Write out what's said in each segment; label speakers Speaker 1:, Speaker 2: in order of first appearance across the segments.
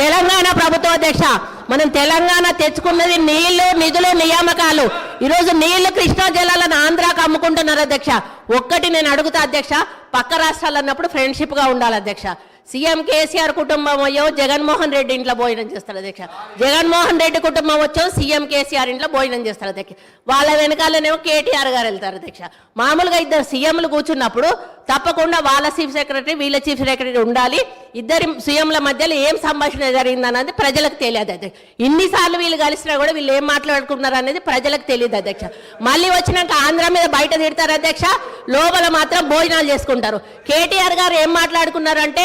Speaker 1: తెలంగాణ ప్రభుత్వ అధ్యక్ష మనం తెలంగాణ తెచ్చుకున్నది నీళ్ళు నిధులు నియామకాలు. ఈరోజు నీళ్ళు కృష్ణా జలాలను ఆంధ్రాకు అమ్ముకుంటున్నారు అధ్యక్ష. ఒక్కటి నేను అడుగుతా అధ్యక్ష పక్క రాష్ట్రాలు అన్నప్పుడు ఫ్రెండ్షిప్గా ఉండాలి అధ్యక్ష. సీఎం కేసీఆర్ కుటుంబం అయ్యో జగన్మోహన్ రెడ్డి ఇంట్లో భోజనం చేస్తారు అధ్యక్ష జగన్మోహన్ రెడ్డి కుటుంబం వచ్చో సీఎం కేసీఆర్ ఇంట్లో భోజనం చేస్తారు అధ్యక్ష వాళ్ళ వెనకాలనేమో కేటీఆర్ గారు వెళ్తారు అధ్యక్ష మామూలుగా ఇద్దరు సీఎంలు కూర్చున్నప్పుడు తప్పకుండా వాళ్ళ చీఫ్ సెక్రటరీ వీళ్ళ చీఫ్ సెక్రటరీ ఉండాలి. ఇద్దరి సీఎంల మధ్యలో ఏం సంభాషణ జరిగిందన్నది ప్రజలకు తెలియదు అధ్యక్ష ఇన్నిసార్లు వీళ్ళు కలిసినా కూడా వీళ్ళు ఏం మాట్లాడుకున్నారు అనేది ప్రజలకు తెలియదు అధ్యక్ష మళ్ళీ వచ్చినాక ఆంధ్ర మీద బయట తిడతారు అధ్యక్ష లోపల మాత్రం భోజనాలు చేసుకుంటారు. కేటీఆర్ గారు ఏం మాట్లాడుకున్నారంటే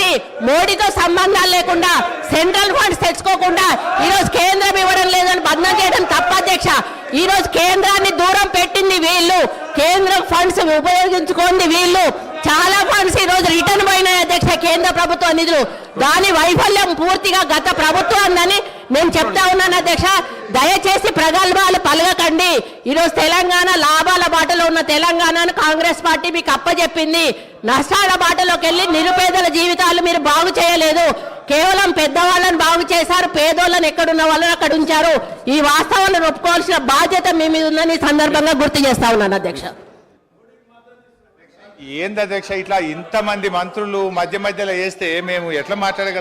Speaker 1: మోడీతో సంబంధాలు లేకుండా సెంట్రల్ ఫండ్స్ తెచ్చుకోకుండా ఈ రోజు కేంద్రం ఇవ్వడం లేదని బంధం చేయడం తప్ప అధ్యక్ష. ఈ రోజు కేంద్రాన్ని దూరం పెట్టింది వీళ్ళు. కేంద్రం ఫండ్స్ ఉపయోగించుకోండి వీళ్ళు. చాలా ఫండ్స్ ఈ రోజు రిటర్న్ పోయినాయి అధ్యక్ష కేంద్ర ప్రభుత్వ నిధులు. దాని వైఫల్యం పూర్తిగా గత ప్రభుత్వాన్ని నేను చెప్తా ఉన్నాను అధ్యక్ష. దయచేసి ప్రగల్భాలు పలగకండి ఈరోజు తెలంగాణ లాభాల ఉన్న తెలంగాణను కాంగ్రెస్ పార్టీ మీకు అప్పజెప్పింది. నష్టాల బాటలోకి వెళ్ళి నిరుపేదల జీవితాలు మీరు బాగు చేయలేదు. కేవలం పెద్దవాళ్ళని బాగు చేశారు పేదోళ్ళని ఎక్కడున్న వాళ్ళని అక్కడ ఉంచారు. ఈ వాస్తవాలను ఒప్పుకోవాల్సిన బాధ్యత మీ మీద ఉందని సందర్భంగా గుర్తు చేస్తా ఉన్నాను అధ్యక్ష.
Speaker 2: ఏంది అధ్యక్ష ఇట్లా ఇంతమంది మంత్రులు మధ్య మధ్యలో వేస్తే మేము ఎట్లా మాట్లాడగలం?